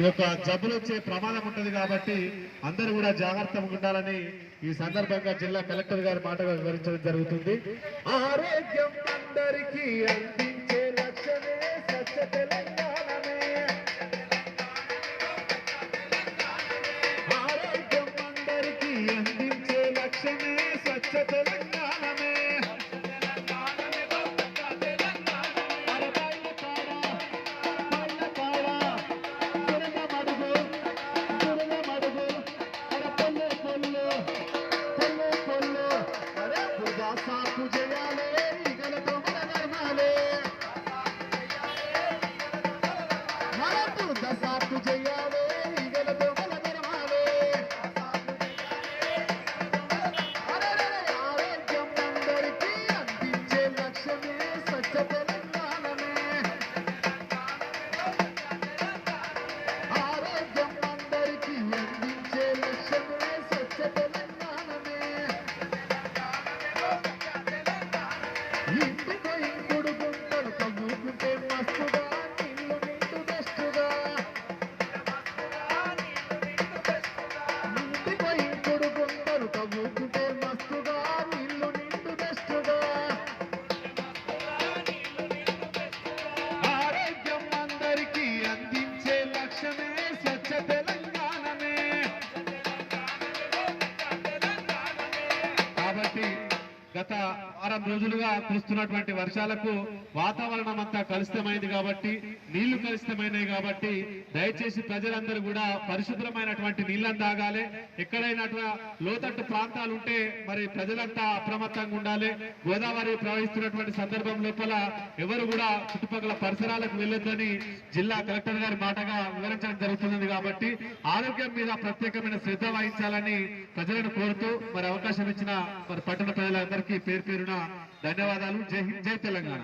ఈ యొక్క జబ్బులు వచ్చే ప్రమాదం ఉంటుంది కాబట్టి అందరూ కూడా జాగ్రత్తగా ఉండాలని ఈ సందర్భంగా జిల్లా కలెక్టర్ గారి మాటగా వివరించడం జరుగుతుంది. ఆరోగ్యం అందరికీ అందించే లక్ష్యమే సత్య తెలంగాణమే. ఆరోగ్యం అందరికీ అందించే లక్ష్యమే స్వచ్ఛ आशा तुझे అందించే లక్ష్యమే గత వారం రోజులుగా కురుస్తున్నటువంటి వర్షాలకు వాతావరణం అంతా కలుషితమైంది కాబట్టి నీళ్ళు కలుషితమైనవి కాబట్టి దయచేసి ప్రజలందరూ కూడా పరిశుభ్రమైనటువంటి నీళ్ళని తాగాలి. ఎక్కడైనా అట్లా లోతట్టు ప్రాంతాలు ఉంటే మరి ప్రజలంతా అప్రమత్తంగా ఉండాలి. గోదావరి ప్రవహిస్తున్నటువంటి సందర్భం లోపల ఎవరు కూడా చుట్టుపక్కల పరిసరాలకు వెళ్ళొద్దని జిల్లా కలెక్టర్ గారి మాటగా వివరించడం జరుగుతున్నది కాబట్టి ఆరోగ్యం మీద ప్రత్యేకమైన శ్రద్ధ వహించాలని ప్రజలను కోరుతూ మరి అవకాశం ఇచ్చిన మరి పట్టణ ప్రజలందరికీ అందరికీ పేరు పేరున ధన్యవాదాలు. జై హింద్ జై తెలంగాణ.